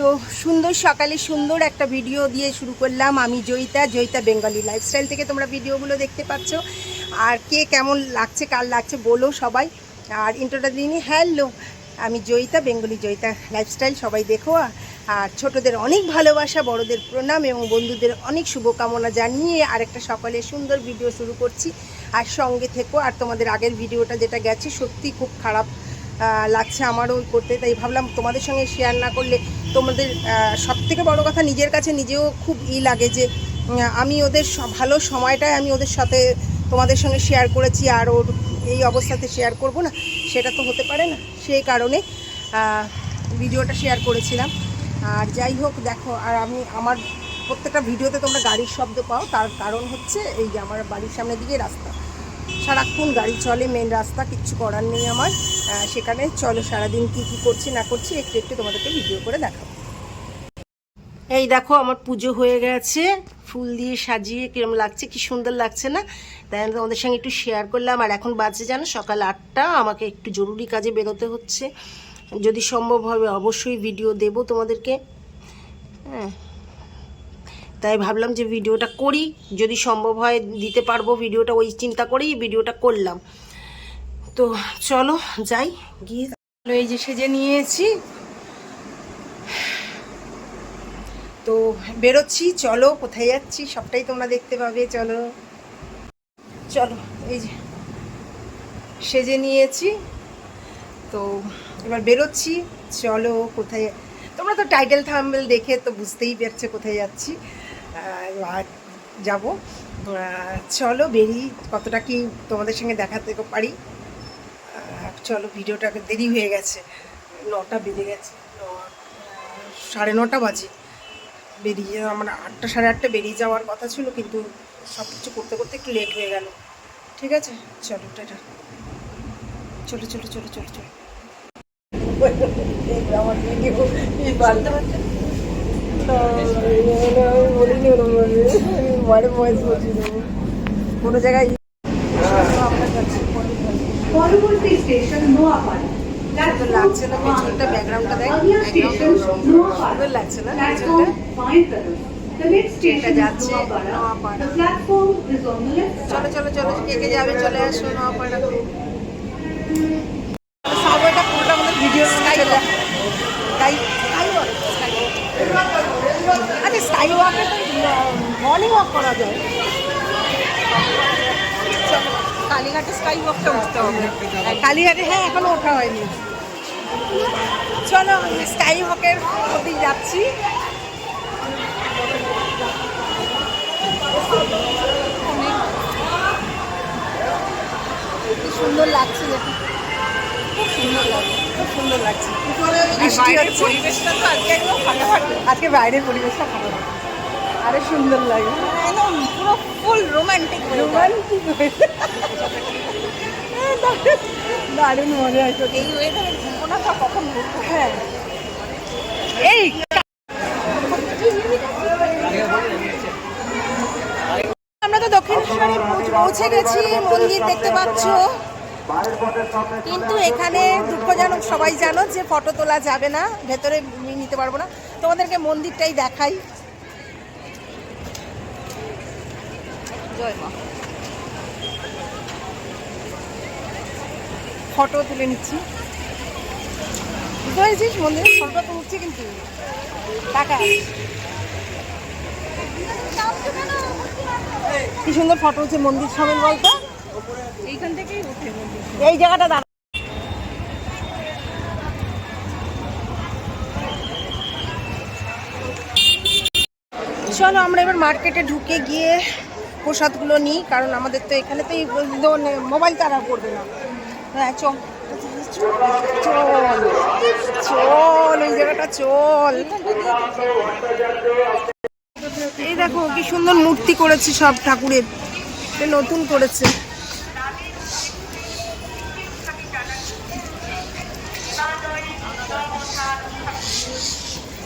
তো সুন্দর সকালে সুন্দর একটা ভিডিও দিয়ে শুরু করলাম। আমি জয়িতা জয়িতা বেঙ্গলি লাইফস্টাইল থেকে তোমরা ভিডিওগুলো দেখতে পাচ্ছ। আর কে কেমন লাগছে, কার লাগছে বলো সবাই। আর ইন্টারটা দিনই হ্যালো আমি জয়িতা, বেঙ্গলি জয়িতা লাইফস্টাইল সবাই দেখো। আর ছোটদের অনেক ভালোবাসা, বড়দের প্রণাম এবং বন্ধুদের অনেক শুভকামনা জানিয়ে আরেকটা সকালে সুন্দর ভিডিও শুরু করছি। আর সঙ্গে থেকো, আর তোমাদের আগের ভিডিওটা যেটা গেছে, সত্যি খুব খারাপ লাগছে আমারও করতে, তাই ভাবলাম তোমাদের সঙ্গে শেয়ার না করলে তোমাদের সব থেকে বড় কথা নিজের কাছে নিজেও খুব ই লাগে যে আমি ওদের ভালো সময়টায় আমি ওদের সাথে তোমাদের সঙ্গে শেয়ার করেছি আর ওর এই অবস্থাতে শেয়ার করব না, সেটা তো হতে পারে না। সেই কারণে ভিডিওটা শেয়ার করেছিলাম। আর যাই হোক, দেখো, আর আমি আমার প্রত্যেকটা ভিডিওতে তোমরা গাড়ির শব্দ পাও, তার কারণ হচ্ছে এই যে আমার বাড়ির সামনের দিকে রাস্তা। সারাক্ষণ গাড়ি চলে মেন রাস্তা, কিচ্ছু করার নেই আমার। সেখানে চলো, সারাদিন কি কি করছি, না করছি, একটু একটু তোমাদেরকে ভিডিও করে দেখাবো। এই দেখো, আমার পুজো হয়ে গেছে। ফুল দিয়ে সাজিয়ে কিরম লাগছে, কি সুন্দর লাগছে না? তাই আমি তোমাদের সঙ্গে একটু শেয়ার করলাম। আর এখন বাজে জানো, সকাল আটটা। আমাকে একটু জরুরি কাজে বেরোতে হচ্ছে। যদি সম্ভব হবে, অবশ্যই ভিডিও দেব তোমাদেরকে। হ্যাঁ। তাই ভাবলাম যে ভিডিওটা করি, যদি সম্ভব হয় দিতে পারব ভিডিওটা, ওই চিন্তা করেই ভিডিওটা করলাম। তো চলো যাই, গিয়ে এই যে সেজে নিয়েছি। তো বেরোচ্ছি, চলো কোথায় যাচ্ছি সবটাই তোমরা দেখতে পাবে, চলো। চলো, এই যে সেজে নিয়েছি। তো এবার বেরোচ্ছি, চলো কোথায় তোমরা তো টাইটেল থাম্বেল দেখে তো বুঝতেই পারছ কোথায় যাচ্ছি। যাব। চলো বেরিয়ে কতটা কি তোমাদের সঙ্গে দেখাতে পারি। চলো ভিডিওটা দেরি হয়ে গেছে। নটা বেজে গেছে। সাড়ে নটা বাজে। বেরিয়ে আমার আটটা, সাড়ে আটটা বেরিয়ে যাওয়ার কথা ছিল, কিন্তু সব কিছু করতে করতে একটু লেট হয়ে গেল। ঠিক আছে? চলো, টাটা। চলো চলো চলো চলো চলো। আমার ভিডিও কোনো জায়গায় পরবর্তী স্টেশন নোয়াপাড়া। লাগছে না পেছনটা ব্যাকগ্রাউন্ডটা দেখ। নোয়াপাড়া। সুন্দর লাগছে না পেছনটা। যাচ্ছে নোয়াপাড়া. নোয়াপাড়া। চলো. চলো চলো কে কে যাবে চলে আসো নওয়াপাড়া সাবওয়েটা পুরোটা আমাদের ভিডিও স্কাই স্কাই আচ্ছা স্কাই ওয়াকে তো মর্নিং ওয়াক করা যায়। কালীঘাটে স্কাই ওয়াকটা উঠতে হবে। কালীঘাটে হ্যাঁ এখনও ওঠা হয়নি। চলো স্কাই ওয়াকের প্রতি যাচ্ছি। সুন্দর লাগছে খুব সুন্দর লাগছে। খুব সুন্দর লাগছে। বৃষ্টি হচ্ছে। পরিবেশটা তো আজকে একদম ফাটাফাটি আজকে বাইরের পরিবেশটা আরে সুন্দর লাগে। একদম পুরো ফুল রোমান্টিক রোমান্টিক দারুণ। মজা হয়েছে এই ওয়েদারে ঘুমবো না তো কখন ঘুরবো হ্যাঁ। এই আমরা তো দক্ষিণেশ্বরে পৌঁছে গেছি মন্দির দেখতে পাচ্ছ। কিন্তু এখানে দুঃখজনক সবাই জানো যে ফটো তোলা যাবে না, ভেতরে নিতে পারব না। তোমাদেরকে মন্দিরটাই দেখাই। ফটো তুলে নিচ্ছি। বুঝতে পেরেছিস? মন্দিরের ফটো তুলছি কিন্তু। টাকা। কি সুন্দর ফটো হচ্ছে মন্দির সামনে বলতো এইখান থেকেই উঠে এই জায়গাটা দাঁড়া। চলো আমরা এবার মার্কেটে ঢুকে গিয়ে প্রসাদগুলো নিই কারণ আমাদের তো এখানে তো মোবাইল তারা করবে না। হ্যাঁ চল। চল চল ওই জায়গাটা চল। এই দেখো কি সুন্দর মূর্তি করেছে সব ঠাকুরের। নতুন করেছে।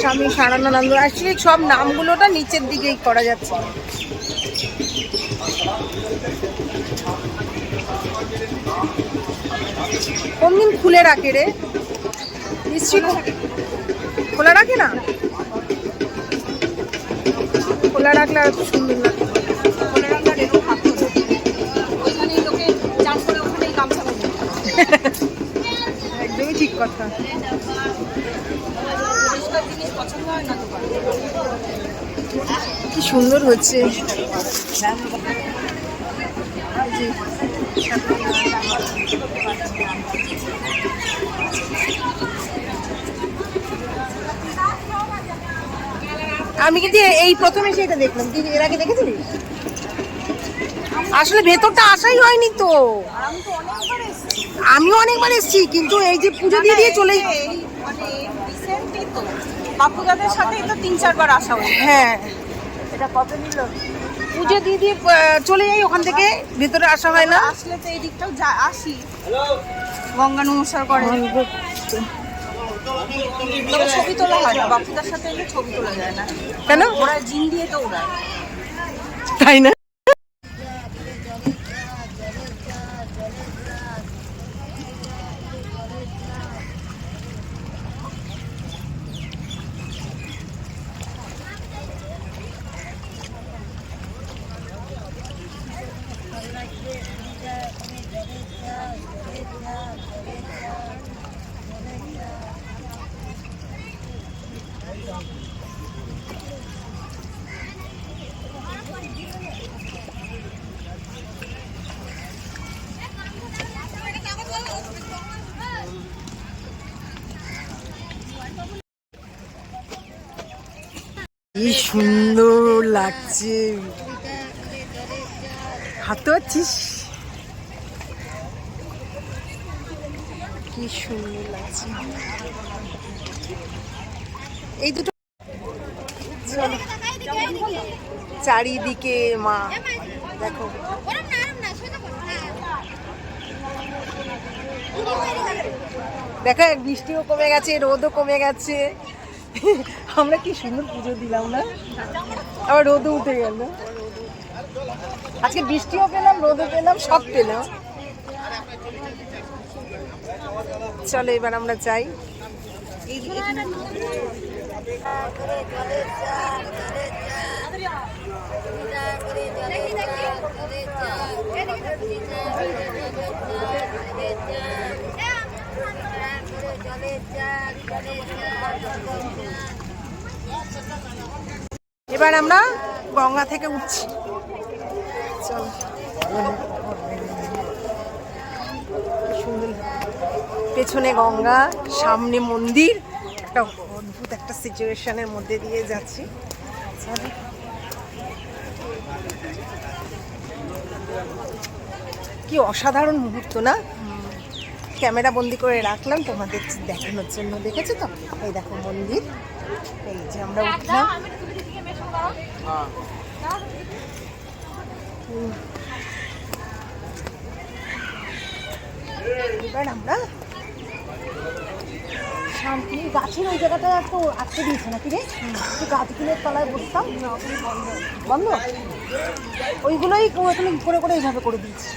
স্বামী সারানন্দ। অ্যাকচুয়ালি সব নামগুলোটা নিচের দিকেই করা যাচ্ছে। কোন দিন খুলে রাখে রে? নিশ্চয়ই খোলা রাখে না? খোলা রাখলে আর সুন্দর লাগে। খোলা রাখার এরকম থাকতো না। ওইখানেই লোকে চান করে ওখানেই গামছা একদমই ঠিক কথা। কি সুন্দর হচ্ছে। আমি কিন্তু এই প্রথমে সেটা দেখলাম। তুই এর আগে দেখেছিলি? আসলে ভেতরটা আসাই হয়নি তো। আমিও অনেকবার এসেছি, কিন্তু এই যে পুজো দিয়ে দিয়ে চলে বাপুদাদের সাথেই তো তিন চারবার আসা হয়েছে। হ্যাঁ। এটা কত নিল? পুজো দিয়ে দিয়ে চলে যাই ওখান থেকে। ভেতরে আসা হয় না। আসলে তো এই দিকটাও যা আসি। গঙ্গা নমস্কার করে। তবে ছবি তোলা হয় না। বাপুদার সাথে এলে ছবি তোলা যায় না। কেন? ওরা জিন দিয়ে তো ওড়ায় তাই না? কি সুন্দর লাগছে। হাতে পাচ্ছিস কি সুন্দর লাগছে। এই দুটো চারিদিকে মা। দেখো। দেখো বৃষ্টিও কমে গেছে, রোদও কমে গেছে। আমরা কি সুন্দর পুজো দিলাম না? আবার রোদও উঠে গেল। আজকে বৃষ্টিও পেলাম, রোদও পেলাম, সব পেলাম। চলো এবার আমরা যাই। এবার আমরা গঙ্গা থেকে উঠছি। চলো। পেছনে গঙ্গা, সামনে মন্দির। একটা অদ্ভুত একটা সিচুয়েশনের মধ্যে দিয়ে যাচ্ছি। কি অসাধারণ মুহূর্ত না? ক্যামেরা বন্দি করে রাখলাম, তোমাদের দেখানোর জন্য দেখেছ তো? এই দেখো মন্দির। এই যে আমরা উঠলাম। এবার আমরা শান্তি, গাছের ওই জায়গাটা তো আটকে দিয়েছে নাকি রে? গাছগুলোর তলায় বসতাম। বন্ধ? ওইগুলোই ওখানে করে করে এইভাবে করে দিয়েছে।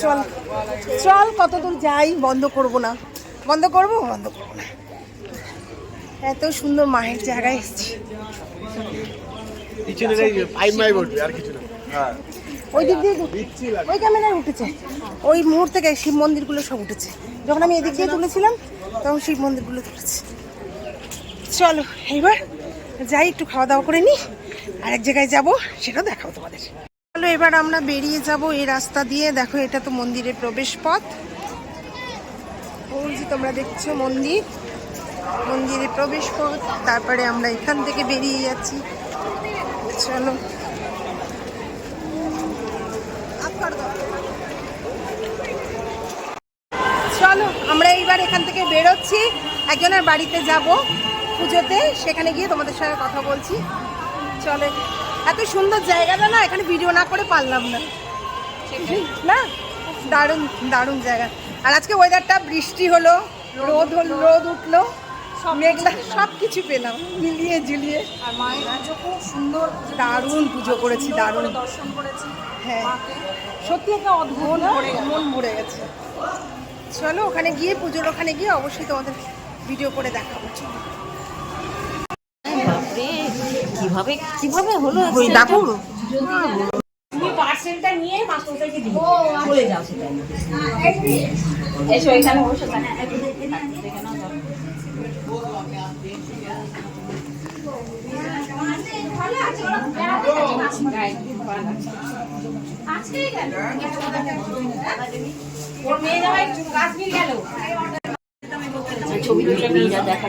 চল চল কত দূর যাই বন্ধ করব না। বন্ধ করব বন্ধ করব না। এত সুন্দর মায়ের জায়গায় এসেছি। হ্যাঁ। ওই দিক দিয়ে ওই ক্যামেরায় উঠেছে। ওই মুহূর্ত থেকে শিব মন্দিরগুলো সব উঠেছে। যখন আমি এদিক দিয়ে তুলেছিলাম তখন শিব মন্দিরগুলো তুলেছে। চলো এবার যাই একটু খাওয়া দাওয়া করে নিই। আর এক জায়গায় যাব সেটাও দেখাবো তোমাদের। চলো এবার আমরা বেরিয়ে যাব এই রাস্তা দিয়ে। দেখো, এটা তো মন্দিরের প্রবেশ পথ যে তোমরা দেখছ মন্দির? মন্দিরের প্রবেশ পথ তারপরে আমরা এখান থেকে বেরিয়ে যাচ্ছি। চলো। চলো, আমরা এইবার এখান থেকে বেরোচ্ছি। একজনের বাড়িতে যাব পুজোতে। সেখানে গিয়ে তোমাদের সঙ্গে কথা বলছি। চলে। এত সুন্দর জায়গাটা না এখানে ভিডিও না করে পারলাম না। না? দারুণ দারুণ জায়গা। আর আজকে ওয়েদারটা বৃষ্টি হলো রোদ হলো রোদ উঠল মেঘলা সব কিছু পেলাম মিলিয়ে ঝুলিয়ে আর মায়ের পুজো খুব সুন্দর। দারুণ পুজো করেছি দারুণ। দর্শন করেছি হ্যাঁ। সত্যি একটা অদ্ভুত মন ভরে গেছে। চলো ওখানে গিয়ে পুজোর ওখানে গিয়ে অবশ্যই তোমাদের ভিডিও করে দেখাবো কীভাবে কীভাবে হলো ওই দেখো। তুমি পার্সেলটা নিয়ে মাস্টারকে দিই চলে যাও সেটা এসো এখানে বসে থাকো ছবি তুলে নিয়ে যা দেখা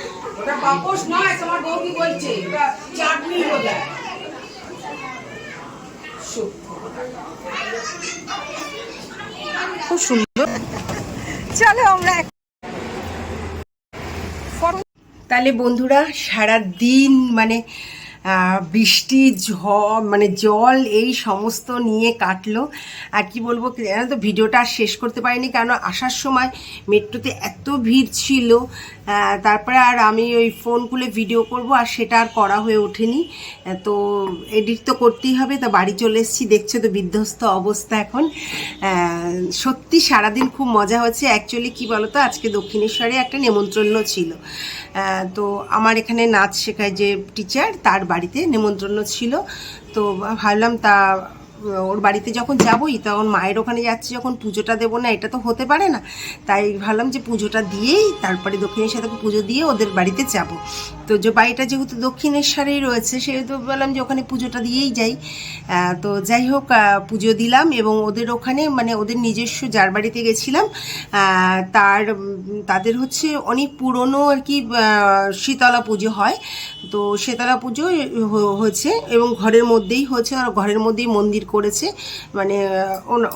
ওটা পাপোশ নয় তোমার বৌদি বলছে ওটা চাটনি বোধ খুব সুন্দর। চলো আমরা তাহলে বন্ধুরা সারা দিন মানে বৃষ্টি ঝড় মানে জল এই সমস্ত নিয়ে কাটলো। আর কি বলব জানো তো ভিডিওটা আর শেষ করতে পারিনি কারণ আসার সময় মেট্রোতে এত ভিড় ছিল তারপরে আর আমি ওই ফোন খুলে ভিডিও করব, আর সেটা আর করা হয়ে ওঠেনি। তো এডিট তো করতেই হবে, তা বাড়ি চলে এসেছি, দেখছ তো বিধ্বস্ত অবস্থা এখন। সত্যি সারাদিন খুব মজা হয়েছে অ্যাকচুয়ালি কি বলতো, আজকে দক্ষিণেশ্বরে একটা নেমন্ত্রণ ছিল। তো আমার এখানে নাচ শেখায় যে টিচার তার বাড়িতে নেমন্ত্রণ ছিল। তো ভাবলাম তা ওর বাড়িতে যখন যাবই, তখন মায়ের ওখানে যাচ্ছি, যখন পুজোটা দেবো না, এটা তো হতে পারে না। তাই ভাবলাম যে পুজোটা দিয়েই তারপরে দক্ষিণেশ্বর থেকে পুজো দিয়ে ওদের বাড়িতে যাব। তো যে বাড়িটা যেহেতু দক্ষিণেশ্বরেই রয়েছে, সেহেতু বললাম যে ওখানে পুজোটা দিয়েই যাই। তো যাই হোক পুজো দিলাম এবং ওদের ওখানে মানে ওদের নিজস্ব যার বাড়িতে গেছিলাম তার তাদের হচ্ছে অনেক পুরনো আর কি শীতলা পুজো হয়। তো শীতলা পুজো হয়েছে এবং ঘরের মধ্যেই হয়েছে আর ঘরের মধ্যেই মন্দির করেছে। মানে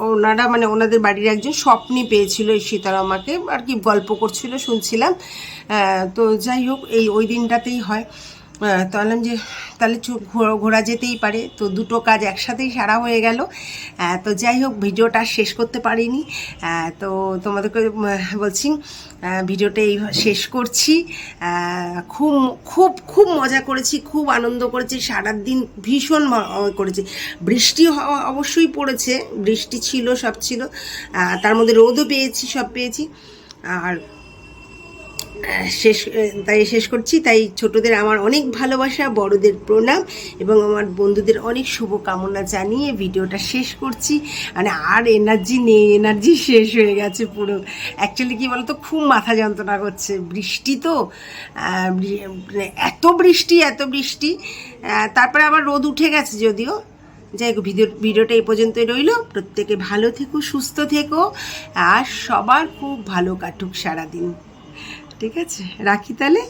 ওনারা মানে ওনাদের বাড়ির একজন স্বপ্নই পেয়েছিল এই সীতারামাকে। মাকে আর কি গল্প করছিল, শুনছিলাম। তো যাই হোক, এই ওই দিনটাতেই হয়। তো বললাম যে, তাহলে ঘোরা যেতেই পারে। তো দুটো কাজ একসাথেই সারা হয়ে গেল। তো যাই হোক, ভিডিওটা শেষ করতে পারিনি। তো তোমাদেরকে বলছি ভিডিওটা এই শেষ করছি। খুব খুব খুব মজা করেছি, খুব আনন্দ করেছি। সারাদিন ভীষণ করেছি। বৃষ্টি অবশ্যই পড়েছে। বৃষ্টি ছিল, সব ছিল। তার মধ্যে রোদও পেয়েছি, সব পেয়েছি। আর শেষ তাই শেষ করছি। তাই ছোটদের আমার অনেক ভালোবাসা, বড়দের প্রণাম এবং আমার বন্ধুদের অনেক শুভকামনা জানিয়ে ভিডিওটা শেষ করছি। মানে আর এনার্জি নেই এনার্জি শেষ হয়ে গেছে পুরো। অ্যাকচুয়ালি কি বলতো, খুব মাথা যন্ত্রণা করছে। বৃষ্টি তো মানে এত বৃষ্টি এত বৃষ্টি। তারপরে আবার রোদ উঠে গেছে যদিও। যাই হোক, ভিডিও, ভিডিওটা এই পর্যন্তই রইল। প্রত্যেকে ভালো থেকো, সুস্থ থেকো। আর সবার খুব ভালো কাটুক সারাদিন। ঠিক আছে? রাখি তাহলে?